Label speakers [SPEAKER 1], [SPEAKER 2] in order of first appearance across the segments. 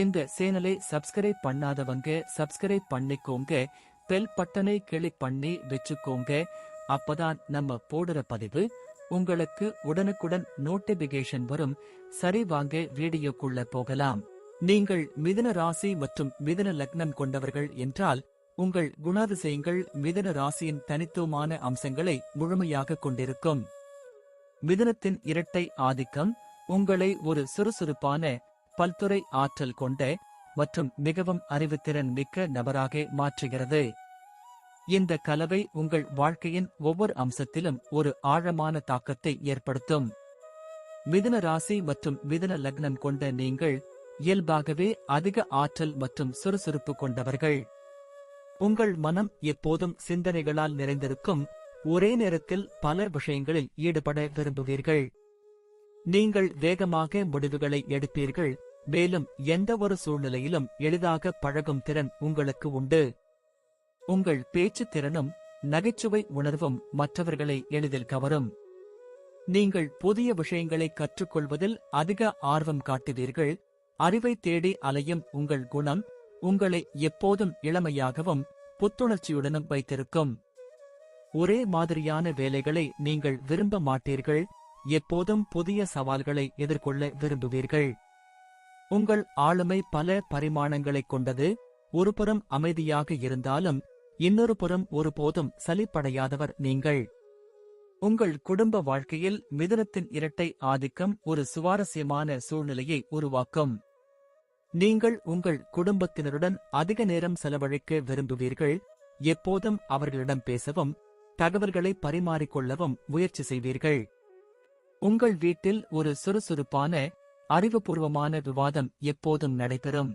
[SPEAKER 1] இந்த சேனலை சப்ஸ்கிரைப் பண்ணாதவங்க சப்ஸ்கிரைப் பண்ணிக்கோங்க. பெல் பட்டனை கிளிக் பண்ணி வச்சுக்கோங்க. அப்பதான் நம்ம போடுற பதிவு உங்களுக்கு உடனுக்குடன் நோட்டிபிகேஷன் வரும். சரி வாங்க வீடியோக்குள்ள போகலாம். நீங்கள் மிதன ராசி மற்றும் மிதன லக்னம் கொண்டவர்கள் என்றால் உங்கள் குணாதிசயங்கள் மிதன ராசியின் தனித்துவமான அம்சங்களை முழுமையாக கொண்டிருக்கும். மிதனத்தின் இரட்டை ஆதிக்கம் உங்களை ஒரு சுறுசுறுப்பான பல்துறை ஆற்றல் கொண்ட மற்றும் மிகவும் அறிவுத்திறன் மிக்க நபராக மாற்றுகிறது. இந்த கலவை உங்கள் வாழ்க்கையின் ஒவ்வொரு அம்சத்திலும் ஒரு ஆழமான தாக்கத்தை ஏற்படுத்தும். மிதுன ராசி மற்றும் மிதுன லக்னம் கொண்ட நீங்கள் இயல்பாகவே அதிக ஆற்றல் மற்றும் சுறுசுறுப்பு கொண்டவர்கள். உங்கள் மனம் எப்போதும் சிந்தனைகளால் நிறைந்திருக்கும். ஒரே நேரத்தில் பல விஷயங்களில் ஈடுபட விரும்புவீர்கள். நீங்கள் வேகமாக முடிவுகளை எடுப்பீர்கள். மேலும் எந்த ஒரு சூழ்நிலையிலும் எளிதாக பழகும் திறன் உங்களுக்கு உண்டு. உங்கள் பேச்சு திறனும் நகைச்சுவை உணர்வும் மற்றவர்களை எளிதில் கவரும். நீங்கள் புதிய விஷயங்களை கற்றுக்கொள்வதில் அதிக ஆர்வம் காட்டுவீர்கள். அறிவை தேடி அலையும் உங்கள் குணம் உங்களை எப்போதும் இளமையாகவும் புத்துணர்ச்சியுடனும் வைத்திருக்கும். ஒரே மாதிரியான வேலைகளை நீங்கள் விரும்ப மாட்டீர்கள். எப்போதும் புதிய சவால்களை எதிர்கொள்ள விரும்புவீர்கள். உங்கள் ஆளுமை பல பரிமாணங்களைக் கொண்டது. ஒருபுறம் அமைதியாக இருந்தாலும் இன்னொரு புறம் ஒருபோதும் சலிப்படையாதவர் நீங்கள். உங்கள் குடும்ப வாழ்க்கையில் மிதுனத்தின் இரட்டை ஆதிக்கம் ஒரு சுவாரஸ்யமான சூழ்நிலையை உருவாக்கும். நீங்கள் உங்கள் குடும்பத்தினருடன் அதிக நேரம் செலவழிக்க விரும்புவீர்கள். எப்போதும் அவர்களிடம் பேசவும் தகவல்களை பரிமாறிக்கொள்ளவும் முயற்சி செய்வீர்கள். உங்கள் வீட்டில் ஒரு சுறுசுறுப்பான அறிவுபூர்வமான விவாதம் எப்போதும் நடைபெறும்.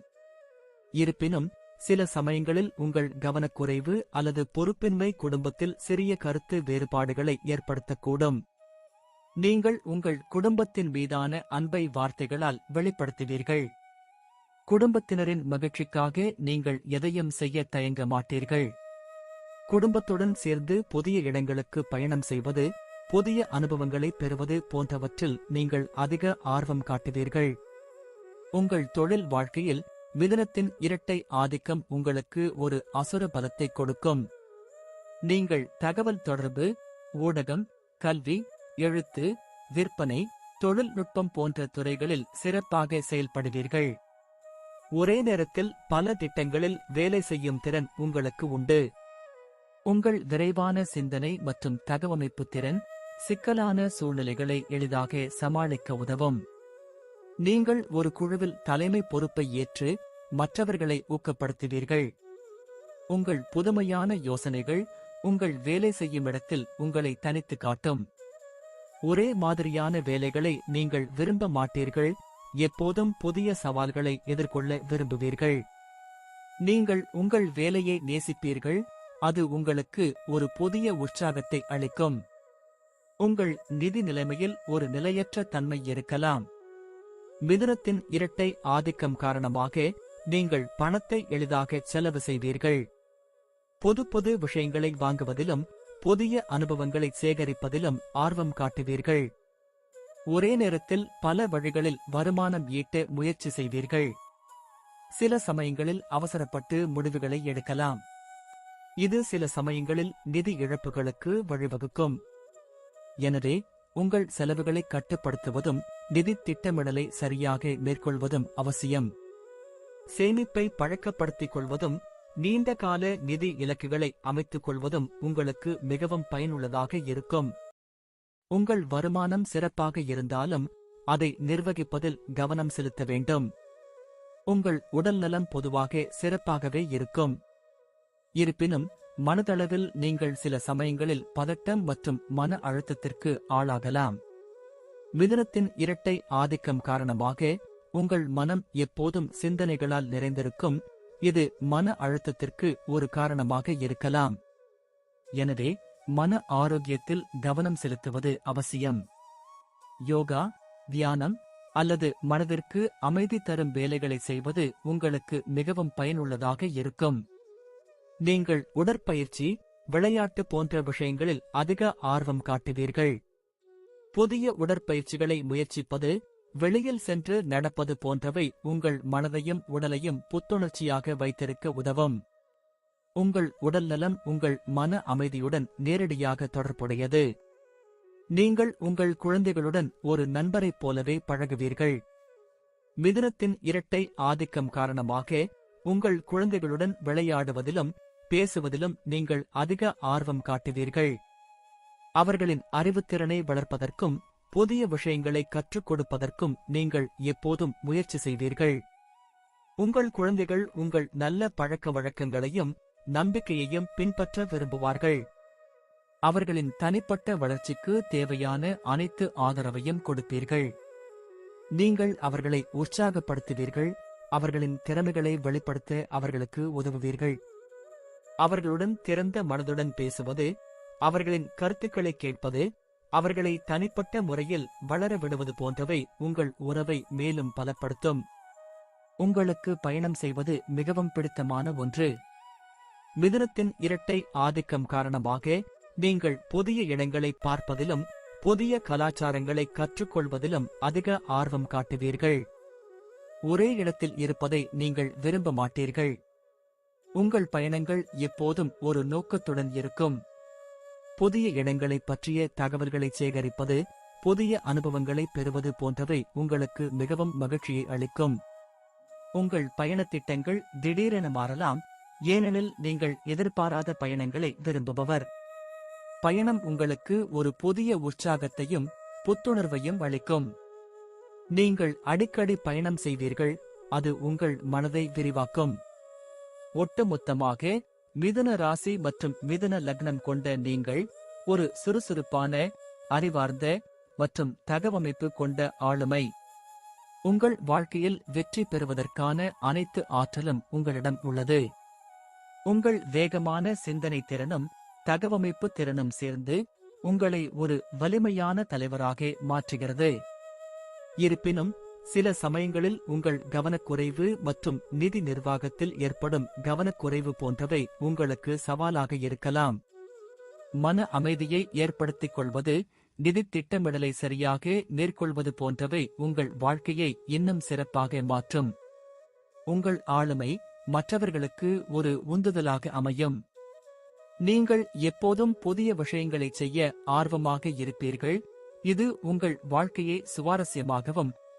[SPEAKER 1] இருப்பினும் சில சமயங்களில் உங்கள் கவனக்குறைவு அல்லது பொறுப்பின்மை குடும்பத்தில் சிறிய கருத்து வேறுபாடுகளை ஏற்படுத்தக்கூடும். நீங்கள் உங்கள் குடும்பத்தின் மீதான அன்பை வார்த்தைகளால் வெளிப்படுத்துவீர்கள். குடும்பத்தினரின் மகிழ்ச்சிக்காக நீங்கள் எதையும் செய்ய தயங்க மாட்டீர்கள். குடும்பத்துடன் சேர்ந்து புதிய இடங்களுக்கு பயணம் செய்வது புதிய அனுபவங்களை பெறுவது போன்றவற்றில் நீங்கள் அதிக ஆர்வம் காட்டுவீர்கள். உங்கள் தொழில் வாழ்க்கையில் மிதனத்தின் இரட்டை ஆதிக்கம் உங்களுக்கு ஒரு அசுர பலத்தை கொடுக்கும். நீங்கள் தகவல் தொடர்பு ஊடகம் கல்வி எழுத்து விற்பனை தொழில்நுட்பம் போன்ற துறைகளில் சிறப்பாக செயல்படுவீர்கள். ஒரே நேரத்தில் பல திட்டங்களில் வேலை செய்யும் திறன் உங்களுக்கு உண்டு. உங்கள் விரைவான சிந்தனை மற்றும் தகவமைப்பு திறன் சிக்கலான சூழ்நிலைகளை எளிதாக சமாளிக்க உதவும். நீங்கள் ஒரு குழுவில் தலைமை பொறுப்பை ஏற்று மற்றவர்களை ஊக்கப்படுத்துவீர்கள். உங்கள் புதுமையான யோசனைகள் உங்கள் வேலை செய்யும் இடத்தில் உங்களை தனித்து காட்டும். ஒரே மாதிரியான வேலைகளை நீங்கள் விரும்ப மாட்டீர்கள். எப்போதும் புதிய சவால்களை எதிர்கொள்ள விரும்புவீர்கள். நீங்கள் உங்கள் வேலையை நேசிப்பீர்கள். அது உங்களுக்கு ஒரு புதிய உற்சாகத்தை அளிக்கும். உங்கள் நிதி நிலைமையில் ஒரு நிலையற்ற தன்மை இருக்கலாம். மிதுனத்தின் இரட்டை ஆதிக்கம் காரணமாக நீங்கள் பணத்தை எளிதாக செலவு செய்வீர்கள். பொது பொது விஷயங்களை வாங்குவதிலும் புதிய அனுபவங்களை சேகரிப்பதிலும் ஆர்வம் காட்டுவீர்கள். ஒரே நேரத்தில் பல வழிகளில் வருமானம் ஈட்ட முயற்சி செய்வீர்கள். சில சமயங்களில் அவசரப்பட்டு முடிவுகளை எடுக்கலாம். இது சில சமயங்களில் நிதி இழப்புகளுக்கு வழிவகுக்கும். எனவே உங்கள் செலவுகளை கட்டுப்படுத்துவதும் நிதி திட்டமிடலை சரியாக மேற்கொள்வதும் அவசியம். சேமிப்பை பழக்கப்படுத்திக் கொள்வதும் நீண்ட கால நிதி இலக்குகளை அமைத்துக் கொள்வதும் உங்களுக்கு மிகவும் பயனுள்ளதாக இருக்கும். உங்கள் வருமானம் சிறப்பாக இருந்தாலும் அதை நிர்வகிப்பதில் கவனம் செலுத்த வேண்டும். உங்கள் உடல்நலம் பொதுவாக சிறப்பாகவே இருக்கும். இருப்பினும் மனதளவில் நீங்கள் சில சமயங்களில் பதட்டம் மற்றும் மன அழுத்தத்திற்கு ஆளாகலாம். மிதனத்தின் இரட்டை ஆதிக்கம் காரணமாக உங்கள் மனம் எப்போதும் சிந்தனைகளால் நிறைந்திருக்கும். இது மன அழுத்தத்திற்கு ஒரு காரணமாக இருக்கலாம். எனவே மன ஆரோக்கியத்தில் கவனம் செலுத்துவது அவசியம். யோகா தியானம் அல்லது மனதிற்கு அமைதி தரும் வேலைகளை செய்வது உங்களுக்கு மிகவும் பயனுள்ளதாக இருக்கும். நீங்கள் உடற்பயிற்சி விளையாட்டு போன்ற விஷயங்களில் அதிக ஆர்வம் காட்டுவீர்கள். புதிய உடற்பயிற்சிகளை முயற்சிப்பது வெளியில் சென்று நடப்பது போன்றவை உங்கள் மனதையும் உடலையும் புத்துணர்ச்சியாக வைத்திருக்க உதவும். உங்கள் உடல்நலம் உங்கள் மன அமைதியுடன் நேரடியாக தொடர்புடையது. நீங்கள் உங்கள் குழந்தைகளுடன் ஒரு நண்பரைப் போலவே பழகுவீர்கள். மிதுனத்தின் இரட்டை ஆதிக்கம் காரணமாக உங்கள் குழந்தைகளுடன் விளையாடுவதிலும் பேசுவதிலும் நீங்கள் அதிக ஆர்வம் காட்டுவீர்கள். அவர்களின் அறிவுத்திறனை வளர்ப்பதற்கும் புதிய விஷயங்களை கற்றுக் கொடுப்பதற்கும் நீங்கள் எப்போதும் முயற்சி செய்வீர்கள். உங்கள் குழந்தைகள் உங்கள் நல்ல பழக்க வழக்கங்களையும் நம்பிக்கையையும் பின்பற்ற விரும்புவார்கள். அவர்களின் தனிப்பட்ட வளர்ச்சிக்கு தேவையான அனைத்து ஆதரவையும் கொடுப்பீர்கள். நீங்கள் அவர்களை உற்சாகப்படுத்துவீர்கள் அவர்களின் திறமைகளை வெளிப்படுத்த அவர்களுக்கு உதவுவீர்கள். அவர்களுடன் திறந்த மனதுடன் பேசுவது அவர்களின் கருத்துக்களை கேட்பது அவர்களை தனிப்பட்ட முறையில் வளர விடுவது போன்றவை உங்கள் உறவை மேலும் பலப்படுத்தும். உங்களுக்கு பயணம் செய்வது மிகவும் பிடித்தமான ஒன்று. மிதுனத்தின் இரட்டை ஆதிக்கம் காரணமாக நீங்கள் புதிய இடங்களை பார்ப்பதிலும் புதிய கலாச்சாரங்களை கற்றுக்கொள்வதிலும் அதிக ஆர்வம் காட்டுவீர்கள். ஒரே இடத்தில் இருப்பதை நீங்கள் விரும்ப மாட்டீர்கள். உங்கள் பயணங்கள் எப்போதும் ஒரு நோக்கத்துடன் இருக்கும். புதிய இடங்களைப் பற்றிய தகவல்களை சேகரிப்பது புதிய அனுபவங்களை பெறுவது போன்றவை உங்களுக்கு மிகவும் மகிழ்ச்சியை அளிக்கும். உங்கள் பயணத் திட்டங்கள் திடீரென மாறலாம் ஏனெனில் நீங்கள் எதிர்பாராத பயணங்களை விரும்புபவர். பயணம் உங்களுக்கு ஒரு புதிய உற்சாகத்தையும் புத்துணர்வையும் அளிக்கும். நீங்கள் அடிக்கடி பயணம் செய்வீர்கள் அது உங்கள் மனதை விரிவாக்கும். ஒட்டுமொத்தமாக மிதுன ராசி மற்றும் மிதுன லக்னம் கொண்ட நீங்கள் ஒரு சுறுசுறுப்பான அறிவார்ந்த மற்றும் தகவமைப்பு கொண்ட ஆளுமை. உங்கள் வாழ்க்கையில் வெற்றி பெறுவதற்கான அனைத்து ஆற்றலும் உங்களிடம் உள்ளது. உங்கள் வேகமான சிந்தனை திறனும் தகவமைப்பு திறனும் சேர்ந்து உங்களை ஒரு வலிமையான தலைவராக மாற்றுகிறது. இருப்பினும் சில சமயங்களில் உங்கள் கவனக்குறைவு மற்றும் நிதி நிர்வாகத்தில் ஏற்படும் கவனக்குறைவு போன்றவை உங்களுக்கு சவாலாக இருக்கலாம். மன அமைதியை ஏற்படுத்திக் கொள்வது நிதி திட்டமிடலை சரியாக மேற்கொள்வது போன்றவை உங்கள் வாழ்க்கையை இன்னும் சிறப்பாக மாற்றும். உங்கள் ஆளுமை மற்றவர்களுக்கு ஒரு உந்துதலாக அமையும். நீங்கள் எப்போதும் புதிய விஷயங்களை செய்ய ஆர்வமாக இருப்பீர்கள். இது உங்கள் வாழ்க்கையை சுவாரஸ்யமாகவும்